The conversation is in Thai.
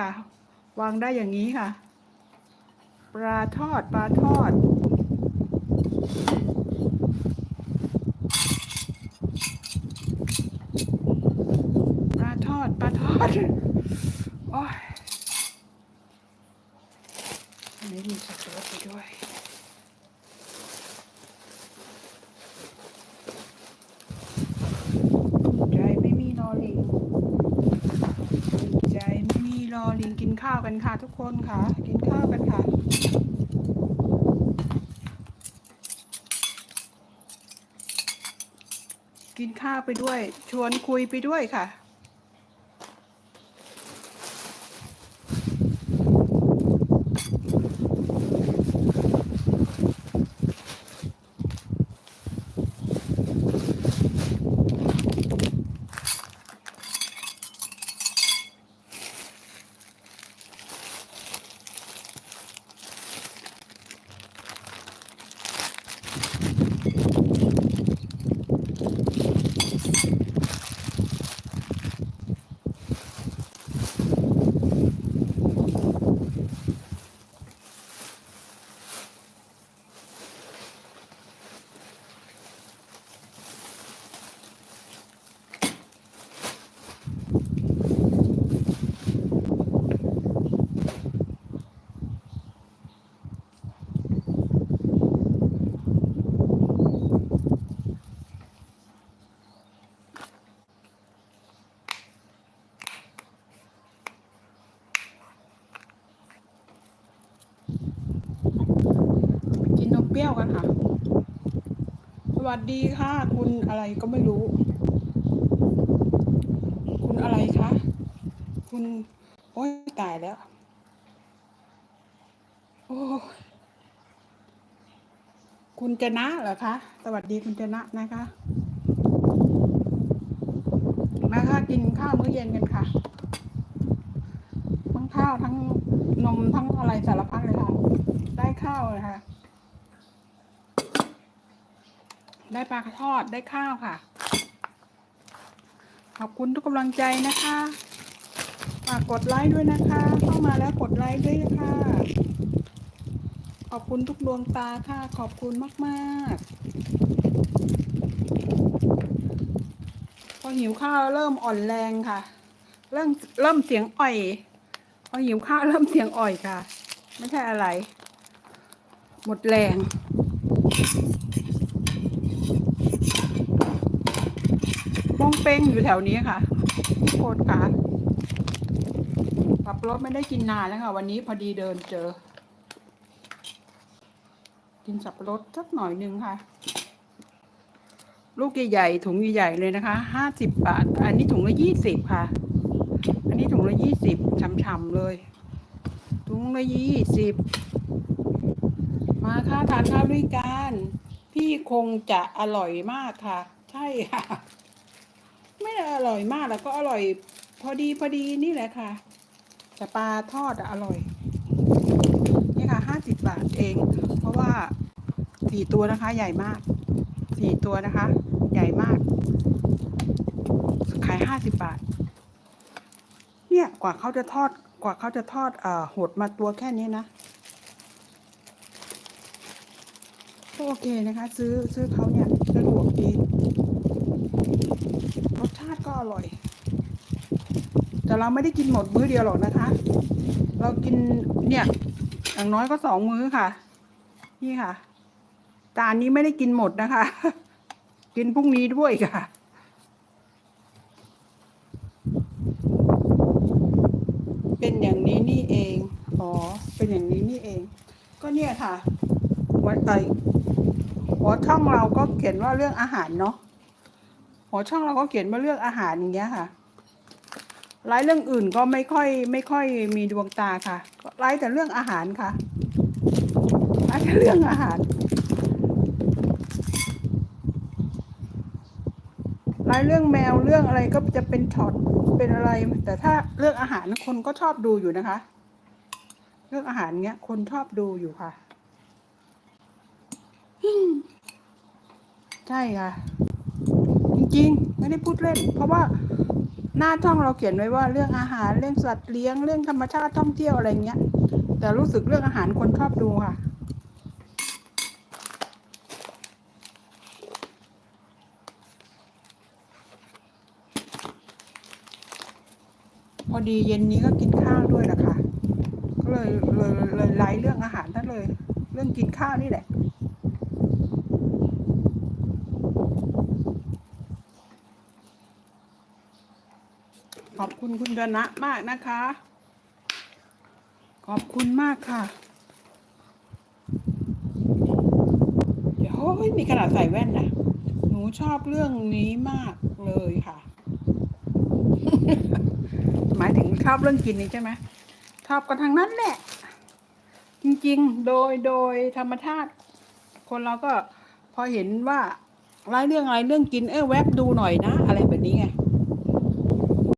ค่ะ วางได้อย่างนี้ค่ะ ปลาทอดปลาทอด ปลาทอดปลาทอด โอ้ยอันนี้มีสับปะรดไปด้วย ใจไม่มีรอลิงใจไม่มีรอลิงกิน ข้าวกันค่ะทุกคนค่ะ กินข้าวกันค่ะกินข้าวไปด้วย ชวนคุยไปด้วยค่ะ ยวกันค่ะ สวัสดีค่ะ คุณอะไรก็ไม่รู้ คุณอะไรคะ คุณ โอ้ยตายแล้ว โอ้คุณจะนะเหรอคะ สวัสดีคุณจะนะนะคะมาค่ะกินข้าวมื้อเย็นกันค่ะ ทั้งข้าวทั้งนมทั้งอะไรสารพัดเลยค่ะ ได้ข้าวเลยค่ะ ได้ปลาทอดได้ข้าวค่ะ ขอบคุณทุกกำลังใจนะคะฝากกดไลค์ด้วยนะคะ เข้ามาแล้วกดไลค์ด้วยนะคะขอบคุณทุกดวงตาค่ะ ขอบคุณมากๆ พอหิวข้าวเริ่มอ่อนแรงค่ะ เริ่มเริ่มเสียงอ่อย พอหิวข้าวเริ่มเสียงอ่อยค่ะ ไม่ใช่อะไร หมดแรง ป้อ งเป้งอยู่แถวนี้ค่ะทุกคนค่ะขับรถไม่ได้กินนานแล้วค่ะ วันนี้พอดีเดินเจอ กินสับปะรดสักหน่อยนึงค่ะ ลูกใหญ่ๆถุงใหญ่ๆเลยนะคะห้าสิบบาท อันนี้ถุงละยี่สิบค่ะ อันนี้ถุงละยี่สิบฉ่ำๆเลย ถุงละยี่สิบมาค่ะทานข้าวด้วยกัน พี่คงจะอร่อยมากค่ะ ใช่ค่ะ ไม่ได้อร่อยมากแล้วก็อร่อยพอดีพอดีนี่แหละค่ะ แต่ปลาทอดอร่อย นี่ค่ะห้าสิบบาทเอง เพราะว่าสี่ตัวนะคะ ใหญ่มากสี่ตัวนะคะ ใหญ่มาก ขายห้าสิบบาท เนี่ยกว่าเขาจะทอดกว่าเขาจะทอดเอ่อหดมาตัวแค่นี้นะก็โอเคนะคะ ซื้อซื้อเขาเนี่ยสะดวกดี อร่อย แต่เราไม่ได้กินหมดมื้อเดียวหรอกนะคะ เรากินเนี่ยอย่างน้อยก็สองมื้อค่ะ นี่ค่ะจานนี้ไม่ได้กินหมดนะคะ กินพรุ่งนี้ด้วยค่ะเป็นอย่างนี้นี่เอง อ๋อ เป็นอย่างนี้นี่เอง ก็เนี่ยค่ะ วันไอหัวช่องเราก็เขียนว่าเรื่องอาหารเนาะ หัวช่องเราก็เขียนว่าเรื่องอาหารอย่างเงี้ยค่ะไลฟ์เรื่องอื่นก็ไม่ค่อยไม่ค่อยมีดวงตาค่ะก็ไลฟ์แต่เรื่องอาหารค่ะไลฟ์แต่เรื่องอาหารไลฟ์เรื่องแมวเรื่องอะไรก็จะเป็นช็อตเป็นอะไร แต่ถ้าเรื่องอาหารคนก็ชอบดูอยู่นะคะ เรื่องอาหารเงี้ย คนชอบดูอยู่ค่ะอืมใช่ค่ะ จริง ไม่ได้พูดเล่น เพราะว่าหน้าช่องเราเขียนไว้ว่าเรื่องอาหารเรื่องสัตว์เลี้ยงเรื่องธรรมชาติท่องเที่ยวอะไรเงี้ย แต่รู้สึกเรื่องอาหารคนชอบดูค่ะพอดีเย็นนี้ก็กินข้าวด้วยแหละค่ะ ก็เลยเลยเลยไล่เรื่องอาหารนั่นเลย เรื่องกินข้าวนี่แหละ ขอบคุณคุณดนะมากนะคะ ขอบคุณมากค่ะ เดี๋ยวโอ้ยมีกระดาษใส่แว่นนะหนูชอบเรื่องนี้มากเลยค่ะ หมายถึงชอบเรื่องกินนี่ใช่ไหมชอบกันทางนั้นแหละ จริงๆ โดยโดยธรรมชาติ คนเราก็พอเห็นว่าไรเรื่องอะไรเรื่องกินเออแวบดูหน่อยนะ อะไร